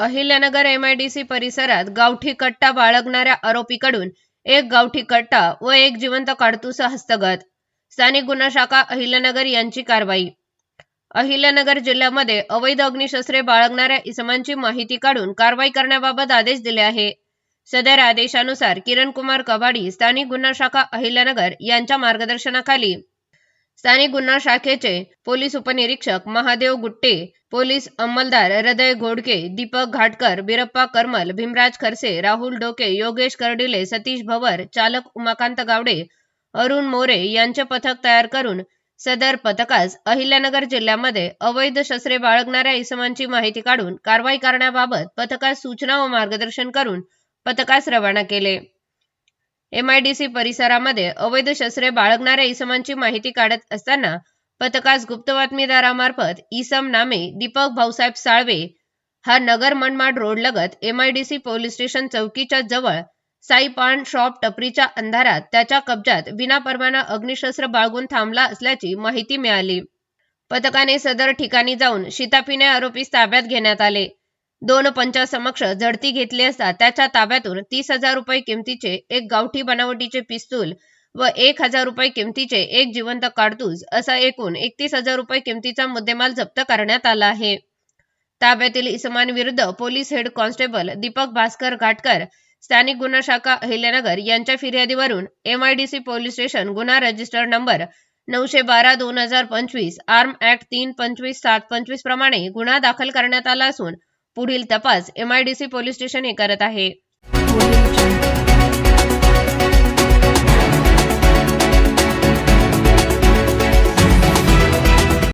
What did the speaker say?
Ahilyanagar MIDC परिसरात गावठी कट्टा बाळगणाऱ्या आरोपीकडून एक गावठी कट्टा व एक जिवंत काडतूस हस्तगत. स्थानिक गुन्हा शाखा अहिल्यानगर यांची कारवाई. अहिल्यानगर जिल्ह्यामध्ये अवैध अग्निशस्त्रे बाळगणाऱ्या इसमांची माहिती काढून कारवाई करण्याबाबत आदेश दिले आहे. सदर आदेशानुसार किरण कुमार कबाडी स्थानिक गुन्हा शाखा अहिल्यानगर यांच्या मार्गदर्शनाखाली स्थानिक गुन्हा शाखेचे पोलीस उपनिरीक्षक महादेव गुट्टे पोलीस अंमलदार हृदय घोडके दीपक घाटकर बिरप्पा करमल भीमराज खरसे राहुल डोके योगेश कर्डिले सतीश भवर चालक उमाकांत गावडे अरुण मोरे यांचे पथक तयार करून सदर पथकास अहिल्यानगर जिल्ह्यामध्ये अवैध शस्त्रे बाळगणाऱ्या इसमांची माहिती काढून कारवाई करण्याबाबत पथकास सूचना व मार्गदर्शन करून पथकास रवाना केले. एमआयडीसी परिसरामध्ये अवैध शस्त्रे बाळगणाऱ्या इसमांची माहिती काढत असताना पथकास गुप्त बातमीदारामार्फत इसम नामे दीपक भाऊसाहेब साळवे हा नगर मनमाड रोड लगत एमआयडीसी पोलीस स्टेशन चौकीच्या जवळ साई पान शॉप टपरीच्या अंधारात त्याच्या कब्जात विनापरवाना अग्निशस्त्र बाळगून थांबला असल्याची माहिती मिळाली. पथकाने सदर ठिकाणी जाऊन शिताफीने आरोपीस ताब्यात घेण्यात आले. दोन पंचासमक्ष झडती घेतली असता त्याच्या ताब्यातून तीस हजार रुपये किमतीचे एक गावठी बनावटीचे पिस्तूल व एक हजार रुपये किमतीचे एक जिवंत काडतूस असा एकूण एकतीस हजार रुपये किमतीचा मुद्देमाल जप्त करण्यात आला आहे. ताब्यातील इसमांविरुद्ध police head constable Deepak Bhaskar Ghatkar स्थानिक गुन्हा शाखा अहिल्यानगर यांच्या फिर्यादीवरून एमआयडीसी पोलीस स्टेशन गुन्हा रजिस्टर नंबर नऊशे बारा दोन हजार पंचवीस आर्म ऍक्ट तीन पंचवीस सात पंचवीस प्रमाणे गुन्हा दाखल करण्यात आला असून पुढील तपास एमआयडीसी पोलीस स्टेशन हे करत आहे.